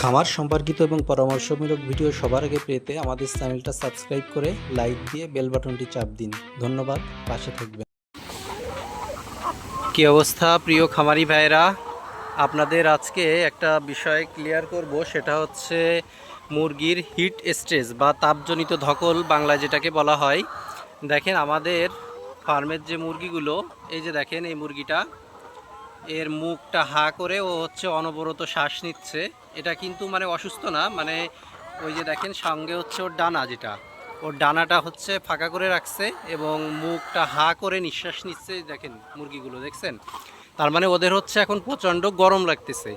খামার সম্পর্কিত এবং পরামর্শমূলক ভিডিও সবার আগে পেতে আমাদের চ্যানেলটা সাবস্ক্রাইব করে লাইক দিয়ে বেল বাটনটি চাপ দিন। ধন্যবাদ, পাশে থাকবেন। কি অবস্থা প্রিয় খামারি ভাইরা আপনাদের আজকে একটা বিষয় ক্লিয়ার করব, সেটা হচ্ছে মুরগির হিট স্ট্রেস বা তাপজনিত ধকল বাংলায় যেটাকে বলা হয়। দেখেন আমাদের ফার্মের যে মুরগিগুলো, এই যে দেখেন এই মুরগিটা এর মুখটা হা করে ও হচ্ছে অনবরত শ্বাস নিচ্ছে। এটা কিন্তু মানে অসুস্থ না মানে ওই যে দেখেন সঙ্গে হচ্ছে ওর ডানা যেটা। ওর ডানাটা হচ্ছে ফাঁকা করে রাখছে এবং মুখটা হা করে নিঃশ্বাস নিচ্ছে দেখেন মুরগিগুলো দেখছেন? তার মানে ওদের হচ্ছে এখন প্রচণ্ড গরম লাগতেছে।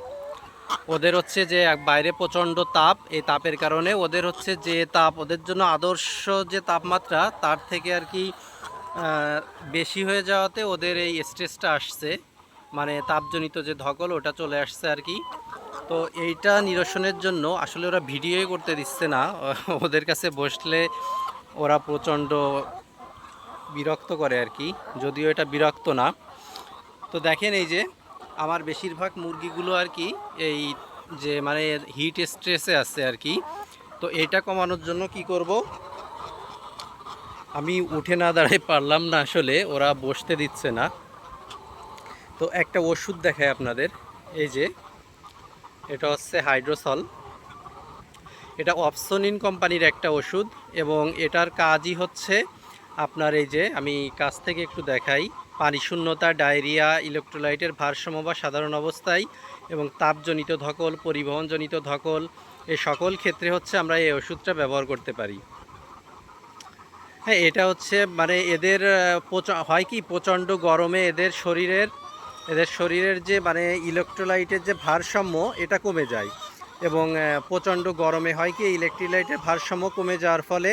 ওদের হচ্ছে যে বাইরে প্রচণ্ড তাপ, এই তাপের কারণে ওদের হচ্ছে যে তাপ, ওদের জন্য আদর্শ যে তাপমাত্রা, তার থেকে আর কি বেশি হয়ে যাওয়াতে ওদের এই স্ট্রেসটা আসছে। মানে তাপজনিত যে ধকল, ওটা চলে আসছে আর কি। তো এইটা নিরসনের জন্য আসলে ওরা ভিডিওই করতে দিচ্ছে না। ওদের কাছে বসলে ওরা প্রচণ্ড বিরক্ত করে আর কি, যদিও এটা বিরক্ত না। তো দেখেন এই যে, আমার বেশিরভাগ মুরগিগুলো আর কি, এই যে মানে হিট স্ট্রেসে আছে আর কি। তো এটা কমানোর জন্য কি করব? আমি উঠে না দাঁড়াই পারলাম না আসলে, ওরা বসতে দিচ্ছে না। তো একটা ওষুধ দেখায় আপনাদের। এই যে, এটা হচ্ছে হাইড্রোসল। এটা অপসনিন কোম্পানির একটা ওষুধ এবং এটার কাজই হচ্ছে আপনার এই যে, আমি কাছ থেকে একটু দেখাই। পানি শূন্যতা, ডায়রিয়া, ইলেকট্রোলাইটের ভারসাম্য বা সাধারণ অবস্থায় এবং তাপজনিত ধকল, পরিবহনজনিত ধকল, এ সকল ক্ষেত্রে হচ্ছে আমরা এই ওষুধটা ব্যবহার করতে পারি। হ্যাঁ এটা হচ্ছে মানে এদের হয় কি, প্রচণ্ড গরমে এদের শরীরের এদের শরীরের যে মানে ইলেকট্রোলাইটের যে ভারসাম্য, এটা কমে যায়। এবং প্রচণ্ড গরমে হয় কি ইলেকট্রোলাইটের ভারসাম্য কমে যাওয়ার ফলে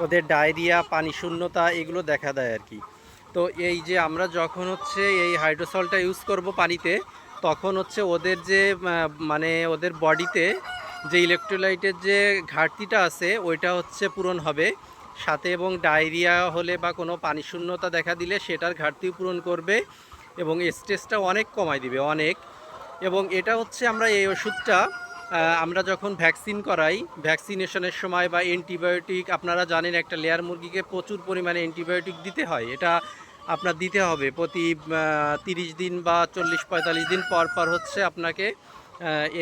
ওদের ডায়রিয়া পানি শূন্যতা এগুলো দেখা দেয় আর কি। তো এই যে, আমরা যখন হচ্ছে এই হাইড্রোসলটা ইউজ করব পানিতে, তখন হচ্ছে ওদের যে মানে ওদের বডিতে যে ইলেকট্রোলাইটের যে ঘাটতিটা আছে, ওইটা হচ্ছে পূরণ হবে। সাথে এবং ডায়রিয়া হলে বা কোনো পানি শূন্যতা দেখা দিলে সেটার ঘাটতিও পূরণ করবে। এবং স্ট্রেসটা অনেক কমায় দিবে, অনেক। এবং এটা হচ্ছে আমরা এই ওষুধটা আমরা যখন ভ্যাকসিন করাই ভ্যাকসিনেশনের সময় বা অ্যান্টিবায়োটিক আপনারা জানেন একটা লেয়ার মুরগিকে প্রচুর পরিমাণে অ্যান্টিবায়োটিক দিতে হয়। এটা আপনার দিতে হবে প্রতি তিরিশ দিন বা চল্লিশ, পঁয়তাল্লিশ দিন পর পর হচ্ছে আপনাকে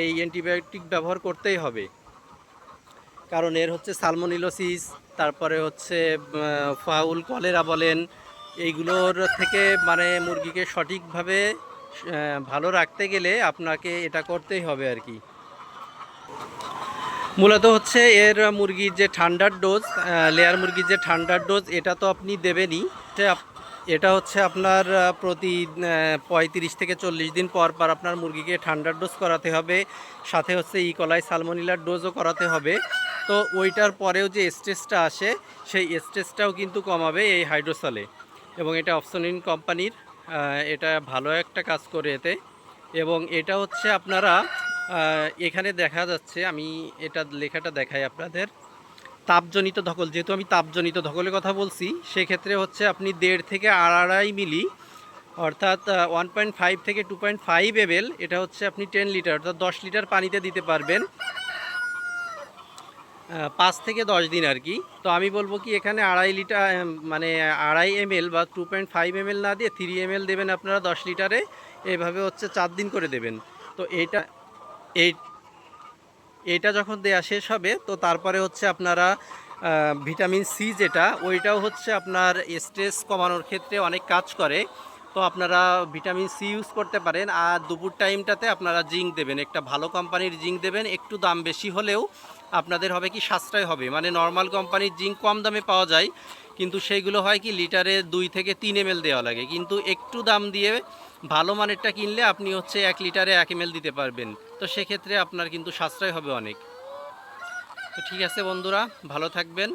এই অ্যান্টিবায়োটিক ব্যবহার করতেই হবে। কারণ এর হচ্ছে সালমোনিলোসিস তারপরে হচ্ছে ফাউল কলেরা বলেন এইগুলোর থেকে মানে মুরগিকে সঠিকভাবে ভালো রাখতে গেলে আপনাকে এটা করতেই হবে আর কি। মূলত হচ্ছে এর মুরগির যে ঠান্ডার ডোজ লেয়ার মুরগির যে ঠান্ডার ডোজ, এটা তো আপনি দেবেনই। এটা হচ্ছে আপনার প্রতি পঁয়ত্রিশ থেকে চল্লিশ দিন পর পর আপনার মুরগিকে ঠান্ডার ডোজ করাতে হবে। সাথে হচ্ছে ইকলাই সালমোনিলার ডোজও করাতে হবে। তো ওইটার পরেও যে স্ট্রেসটা আসে, সেই স্ট্রেসটাও কিন্তু কমাবে এই হাইড্রোসালে এবং এটা অপশনিন কোম্পানির এটা ভালো একটা কাজ করে এতে। এবং এটা হচ্ছে আপনারা এখানে দেখা যাচ্ছে, আমি এটা লেখাটা দেখাই আপনাদের। তাপজনিত ধকল, যেহেতু আমি তাপজনিত ধকলের কথা বলছি, সেক্ষেত্রে হচ্ছে আপনি দেড় থেকে আড়াই মিলি, অর্থাৎ ওয়ান পয়েন্ট ফাইভ থেকে টু পয়েন্ট ফাইভ এবেল এটা হচ্ছে আপনি টেন লিটার অর্থাৎ দশ লিটার পানিতে দিতে পারবেন। পাঁচ থেকে দশ দিন আর কি। তো আমি বলব কি, এখানে আড়াই লিটার মানে আড়াই এমএল বা টু পয়েন্ট ফাইভ এমএল না দিয়ে থ্রি এমএল দেবেন আপনারা দশ লিটারে। এভাবে হচ্ছে চার দিন করে দেবেন। তো এইটা, এই, এইটা যখন দেয়া শেষ হবে, তো তারপরে হচ্ছে আপনারা ভিটামিন সি যেটা, ওইটাও হচ্ছে আপনার স্ট্রেস কমানোর ক্ষেত্রে অনেক কাজ করে। তো আপনারা ভিটামিন সি ইউজ করতে পারেন। আর দুপুর টাইমটাতে আপনারা জিঙ্ক দেবেন। একটা ভালো কোম্পানির জিঙ্ক দেবেন। একটু দাম বেশি হলেও আপনাদের হবে কি সাশ্রয় হবে? মানে নর্মাল কোম্পানির জিঙ্ক কম দামে পাওয়া যায়, কিন্তু সেইগুলো হয় কি লিটারে দুই থেকে তিন এম দেওয়া লাগে। কিন্তু একটু দাম দিয়ে ভালো মানেরটা কিনলে আপনি হচ্ছে এক লিটারে এক এম দিতে পারবেন। তো সেক্ষেত্রে আপনার কিন্তু সাশ্রয় হবে অনেক। তো ঠিক আছে বন্ধুরা, ভালো থাকবেন।